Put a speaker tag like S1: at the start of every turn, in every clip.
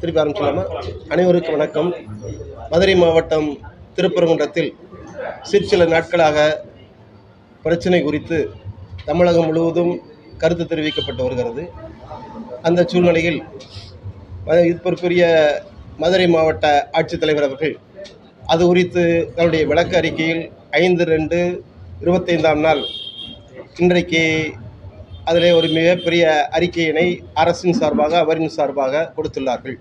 S1: திருப்பி ஆரம்பிச்சலாமா அனைவருக்கும் வணக்கம். மதுரை மாவட்டம் திருப்பரங்குன்றத்தில் சிற்சில நாட்களாக பிரச்சனை குறித்து தமிழகம் முழுவதும் கருத்து தெரிவிக்கப்பட்டு வருகிறது. அந்த சூழ்நிலையில் ம- இதற்குரிய மதுரை மாவட்ட ஆட்சித்தலைவர் அவர்கள் அது குறித்து தன்னுடைய விளக்க அறிக்கையில் ஐந்து ரெண்டு இருபத்தைந்தாம் நாள் இன்றைக்கு அதில் ஒரு மிகப்பெரிய அறிக்கையினை அரசின் சார்பாக அவரின் சார்பாக கொடுத்துள்ளார்கள்.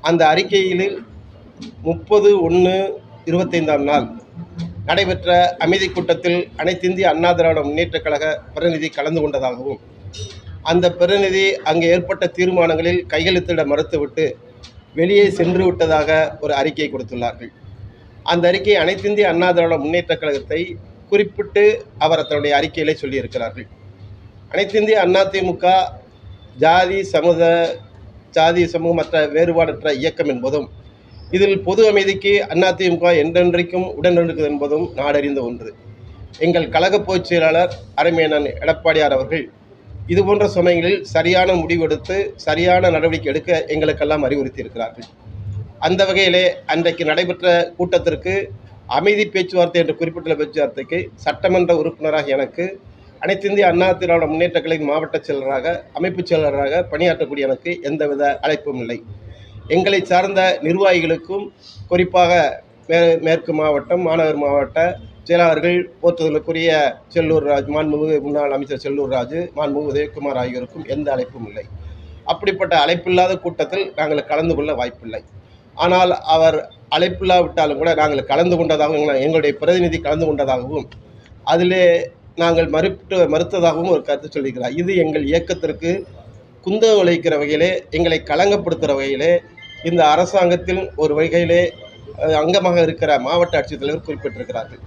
S1: அந்த அறிக்கையில் முப்பது ஒன்று இருபத்தைந்தாம் நாள் நடைபெற்ற அமைதி கூட்டத்தில் அனைத்திந்திய அண்ணா திராவிட முன்னேற்றக் கழக பிரதிநிதி கலந்து கொண்டதாகவும் அந்த பிரதிநிதி அங்கே ஏற்பட்ட தீர்மானங்களில் கையெழுத்திட மறுத்துவிட்டு வெளியே சென்று விட்டதாக ஒரு அறிக்கை கொடுத்துள்ளார்கள். அந்த அறிக்கை அனைத்திந்திய அண்ணா திராவிட முன்னேற்றக் கழகத்தை குறிப்பிட்டு அவர் தன்னுடைய அறிக்கையிலே சொல்லியிருக்கிறார்கள். அனைத்திந்திய அதிமுக ஜாதி சமூக ஜாதி சமூகமற்ற வேறுபாடற்ற இயக்கம் என்பதும் இதில் பொது அமைதிக்கு அதிமுக என்றென்றைக்கும் உடனிருக்கிறது என்பதும் நாடறிந்த ஒன்று. எங்கள் கழக பொதுச் செயலாளர் அரைமேனன் எடப்பாடியார் அவர்கள் இதுபோன்ற சமயங்களில் சரியான முடிவெடுத்து சரியான நடவடிக்கை எடுக்க எங்களுக்கெல்லாம் அறிவுறுத்தியிருக்கிறார்கள். அந்த வகையிலே அன்றைக்கு நடைபெற்ற கூட்டத்திற்கு அமைதி பேச்சுவார்த்தை என்று குறிப்பிட்டுள்ள பேச்சுவார்த்தைக்கு சட்டமன்ற உறுப்பினராக எனக்கு அனைத்திந்திய அண்ணா திராவிட முன்னேற்ற கழக மாவட்ட செயலராக அமைப்புச் செயலராக பணியாற்றக்கூடிய எனக்கு எந்தவித அழைப்பும் இல்லை. எங்களை சார்ந்த நிர்வாகிகளுக்கும் குறிப்பாக மே மேற்கு மாவட்டம் மாநகர் மாவட்ட செயலாளர்கள் போற்றுதலுக்குரிய செல்லூர் ராஜ் மாண்புமிகு முன்னாள் அமைச்சர் செல்லூர் ராஜு மாண்புமிகு உதயகுமார் ஆகியோருக்கும் எந்த அழைப்பும் இல்லை. அப்படிப்பட்ட அழைப்பில்லாத கூட்டத்தில் நாங்கள் கலந்து கொள்ள வாய்ப்பில்லை. ஆனால் அவர் அழைப்பில்லாவிட்டாலும் கூட நாங்கள் கலந்து கொண்டதாகவும் எங்களுடைய பிரதிநிதி கலந்து கொண்டதாகவும் அதிலே நாங்கள் மறுத்து மறுத்ததாகவும் ஒரு கருத்து சொல்லியிருக்கிறார். இது எங்கள் இயக்கத்திற்கு குந்த உழைக்கிற வகையிலே எங்களை களங்கப்படுத்துகிற வகையிலே இந்த அரசாங்கத்தில் ஒரு வகையிலே அங்கமாக இருக்கிற மாவட்ட ஆட்சித்தலைவர் குறிப்பிட்டிருக்கிறார்கள்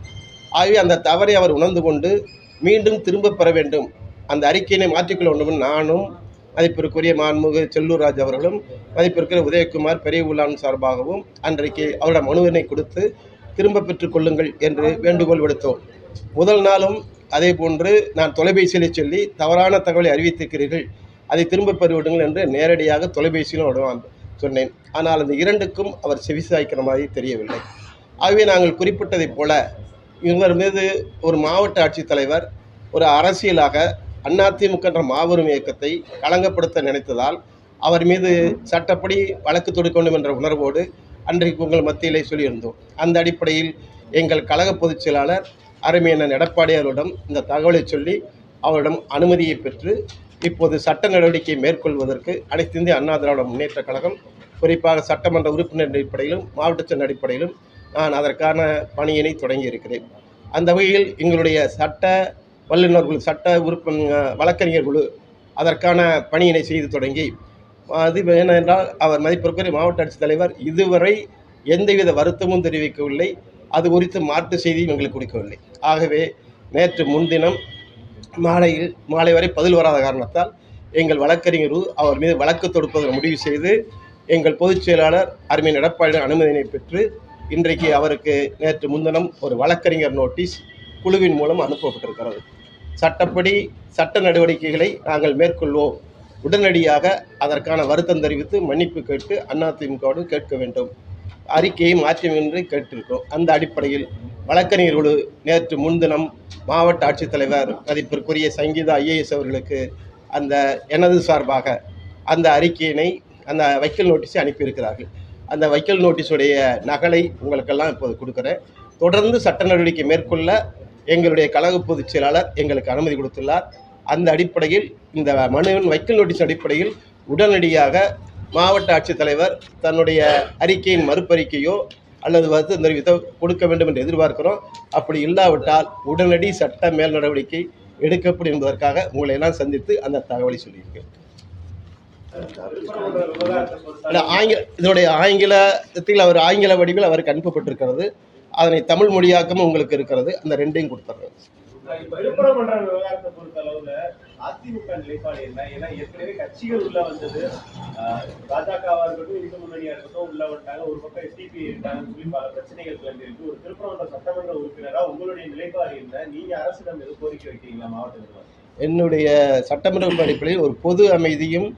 S1: ஆகவே அந்த தவறை அவர் உணர்ந்து கொண்டு மீண்டும் திரும்ப பெற வேண்டும். அந்த அறிக்கையினை மாற்றிக்கொள்ள வேண்டும் நானும் மதிப்பிற்குரிய மாண்புமிகு செல்லூர் ராஜ் அவர்களும் மதிப்பிற்குரிய உதயகுமார் பெரிய உள்ளான் சார்பாகவும் அன்றைக்கு அவரிடம் மனுவினை கொடுத்து திரும்ப பெற்றுக் கொள்ளுங்கள் என்று வேண்டுகோள் விடுத்தோம். முதல் நாளும் அதே போன்று நான் தொலைபேசியிலே சொல்லி தவறான தகவலை அறிவித்திருக்கிறீர்கள் அதை திரும்ப பெறுவிடுங்கள் என்று நேரடியாக தொலைபேசியிலும் அவரிடம் சொன்னேன். ஆனால் அந்த இரண்டுக்கும் அவர் செவிசாய்க்கிற மாதிரி தெரியவில்லை. ஆகவே நாங்கள் குறிப்பிட்டதைப் போல இவர் மீது ஒரு மாவட்ட ஆட்சித்தலைவர் ஒரு அரசியலாக அதிமுக மாபெரும் இயக்கத்தை களங்கப்படுத்த நினைத்ததால் அவர் மீது சட்டப்படி வழக்கு தொடுக்க வேண்டும் என்ற உணர்வோடு அன்றைக்கு உங்கள் மத்தியிலே சொல்லியிருந்தோம். அந்த அடிப்படையில் எங்கள் கழக பொதுச் செயலாளர் அருமையான எடப்பாடியாரிடம் இந்த தகவலை சொல்லி அவரிடம் அனுமதியை பெற்று இப்போது சட்ட நடவடிக்கை மேற்கொள்வதற்கு அனைத்து இந்திய அண்ணா திராவிட முன்னேற்றக் கழகம் குறிப்பாக சட்டமன்ற உறுப்பினர் அடிப்படையிலும் மாவட்ட சென்ற அடிப்படையிலும் நான் அதற்கான பணியினை தொடங்கி இருக்கிறேன். அந்த வகையில் எங்களுடைய சட்ட வல்லுநர் குழு சட்ட உறுப்பு வழக்கறிஞர் குழு அதற்கான பணியினை செய்து தொடங்கி அது ஏனென்றால் அவர் மதிப்பிற்குரிய மாவட்ட ஆட்சித்தலைவர் இதுவரை எந்தவித வருத்தமும் தெரிவிக்கவில்லை. அது குறித்து மாற்று செய்தியும் எங்களுக்கு கொடுக்கவில்லை. ஆகவே நேற்று முன்தினம் மாலையில் மாலை வரை பதில் வராத காரணத்தால் எங்கள் வழக்கறிஞர் அவர் மீது வழக்கு தொடுப்பதை முடிவு செய்து எங்கள் பொதுச் செயலாளர் அருமையின் எடப்பாடியின் அனுமதியினை பெற்று இன்றைக்கு அவருக்கு நேற்று முன்தினம் ஒரு வழக்கறிஞர் நோட்டீஸ் குழுவின் மூலம் அனுப்பப்பட்டிருக்கிறது. சட்டப்படி சட்ட நடவடிக்கைகளை நாங்கள் மேற்கொள்வோம். உடனடியாக அதற்கான வருத்தம் தெரிவித்து மன்னிப்பு கேட்டு அதிமுகவோடு கேட்க வேண்டும். அறிக்கையை மாற்றும் என்று கேட்டிருக்கிறோம். அந்த அடிப்படையில் வழக்கறிஞர் குழு நேற்று முன்தினம் மாவட்ட ஆட்சித்தலைவர் மதிப்பிற்குரிய சங்கீதா ஐஏஎஸ் அவர்களுக்கு அந்த எனது சார்பாக அந்த அறிக்கையினை அந்த வைக்கல் நோட்டீஸை அனுப்பியிருக்கிறார்கள். அந்த வைக்கல் நோட்டீஸுடைய நகலை உங்களுக்கெல்லாம் இப்போது கொடுக்குறேன். தொடர்ந்து சட்ட நடவடிக்கை மேற்கொள்ள எங்களுடைய கழக பொதுச் செயலாளர் எங்களுக்கு அனுமதி கொடுத்துள்ளார். அந்த அடிப்படையில் இந்த மனுவின் வைக்கல் நோட்டீஸ் அடிப்படையில் உடனடியாக மாவட்ட ஆட்சித்தலைவர் தன்னுடைய அறிக்கையின் மறுப்பறிக்கையோ அல்லது வந்து தெரிவித்த கொடுக்க வேண்டும் என்று எதிர்பார்க்கிறோம். அப்படி இல்லாவிட்டால் உடனடி சட்ட மேல் நடவடிக்கை எடுக்கப்படும் என்பதற்காக உங்களை எல்லாம் சந்தித்து அந்த தகவலை சொல்லியிருக்கேன். ஆங்கில இதனுடைய ஆங்கிலத்தில் அவர் ஆங்கில வடிவில் அவருக்கு அனுப்பப்பட்டிருக்கிறது அதனை தமிழ் மொழியாக்கமும் உங்களுக்கு இருக்கிறது. அந்த ரெண்டையும் கொடுத்துட்றேன்
S2: திருப்பரங்குன்ற அதிமுக நிலைப்பாடு என்ன? ஏன்னா ஏற்கனவே கட்சிகள் உள்ள வந்தது. பாஜகவா இருக்கட்டும் இந்து முன்னணியா இருக்கட்டும் உள்ள வந்துட்டாங்க. ஒரு பக்கம் எஸ்டிபி இருக்காங்க சொல்லி பல பிரச்சனைகள் கிளம்பியிருக்கு. ஒரு திருப்பரங்குன்ற சட்டமன்ற உறுப்பினரா உங்களுடைய நிலைப்பாடு என்ன? நீங்க அரசிடம் எதுவும் கோரிக்கை வைக்கிறீங்களா மாவட்ட
S1: என்னுடைய சட்டமன்ற அடிப்படையில் ஒரு பொது அமைதியும்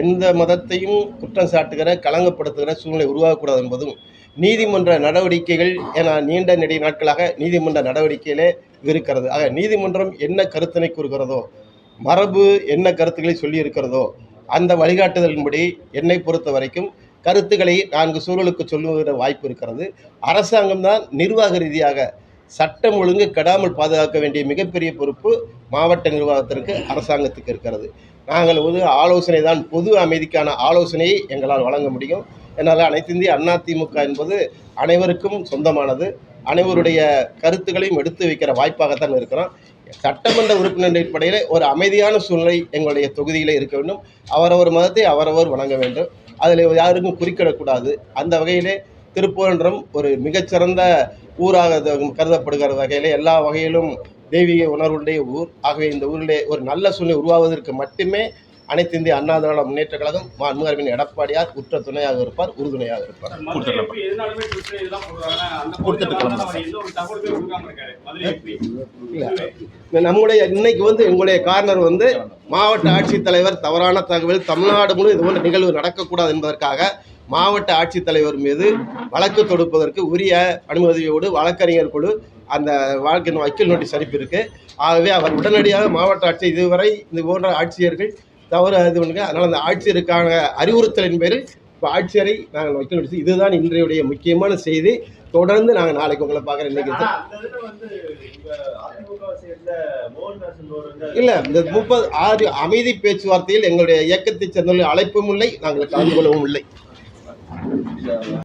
S1: எந்த மதத்தையும் குற்றம் சாட்டுகிற களங்கப்படுத்துகிற சூழ்நிலை உருவாகக்கூடாது என்பதும் நீதிமன்ற நடவடிக்கைகள் என நீண்ட நெடிய நாட்களாக நீதிமன்ற நடவடிக்கையிலே இருக்கிறது. ஆக நீதிமன்றம் என்ன கருத்தினை கூறுகிறதோ மரபு என்ன கருத்துக்களை சொல்லி இருக்கிறதோ அந்த வழிகாட்டுதலின்படி என்னை பொறுத்த வரைக்கும் கருத்துக்களை நான்கு சூழலுக்கு சொல்லுகிற வாய்ப்பு இருக்கிறது. அரசாங்கம் தான் நிர்வாக ரீதியாக சட்டம் ஒழுங்கு கெடாமல் பாதுகாக்க வேண்டிய மிகப்பெரிய பொறுப்பு மாவட்ட நிர்வாகத்திற்கு அரசாங்கத்துக்கு இருக்கிறது. நாங்கள் ஒரு ஆலோசனை தான் பொது அமைதிக்கான ஆலோசனையை எங்களால் வழங்க முடியும். என்னால் அனைத்து இந்திய அண்ணா திமுக என்பது அனைவருக்கும் சொந்தமானது. அனைவருடைய கருத்துக்களையும் எடுத்து வைக்கிற வாய்ப்பாகத்தான் இருக்கிறோம். சட்டமன்ற உறுப்பினர் அடிப்படையில் ஒரு அமைதியான சூழ்நிலை எங்களுடைய தொகுதியில் இருக்க வேண்டும். அவரவர் மதத்தை அவரவர் வணங்க வேண்டும். அதில் யாருக்கும் குறிக்கிடக்கூடாது. அந்த வகையிலே திருப்பரன்றம் ஒரு மிகச்சிறந்த ஊராக கருதப்படுகிற வகையில் எல்லா வகையிலும் தெய்வீக உணர்வுடைய ஊர். ஆகவே இந்த ஊரிலே ஒரு நல்ல சூழ்நிலை உருவாவதற்கு மட்டுமே அனைத்து இந்திய அண்ணா திராவிட முன்னேற்ற கழகம் மாண்புமிகு எடப்பாடியார் உற்ற துணையாக இருப்பார் உறுதுணையாக இருப்பார். இல்ல. நம்முடைய இன்னைக்கு வந்து எங்களுடைய கார்னர் வந்து மாவட்ட ஆட்சித்தலைவர் தவறான தகவல் தமிழ்நாடு முழு இது போன்ற நிகழ்வு நடக்கக்கூடாது என்பதற்காக மாவட்ட ஆட்சித்தலைவர் மீது வழக்கு தொடுப்பதற்கு உரிய அனுமதியோடு வழக்கறிஞர் குழு அந்த வழக்கின் வக்கீல் நோட்டீஸ் அனுப்பியிருக்கு. ஆகவே அவர் உடனடியாக மாவட்ட ஆட்சி இதுவரை இது போன்ற ஆட்சியர்கள் தவறு இது பண்ணுங்க அதனால் அந்த ஆட்சியருக்கான அறிவுறுத்தலின் பேரில் இப்போ ஆட்சியரை நாங்கள் வக்கீல் நோட்டீஸ் இதுதான் இன்றையுடைய முக்கியமான செய்தி. தொடர்ந்து நாங்கள் நாளைக்கு உங்களை பார்க்குறேன். இன்னைக்கு
S2: சேர்ந்த
S1: இல்ல இந்த முப்பது ஆறு அமைதி பேச்சுவார்த்தையில் எங்களுடைய இயக்கத்தைச் சேர்ந்தவர்கள் அழைப்பும் இல்லை நாங்கள் கலந்து கொள்ளவும் இல்லை. Gracias.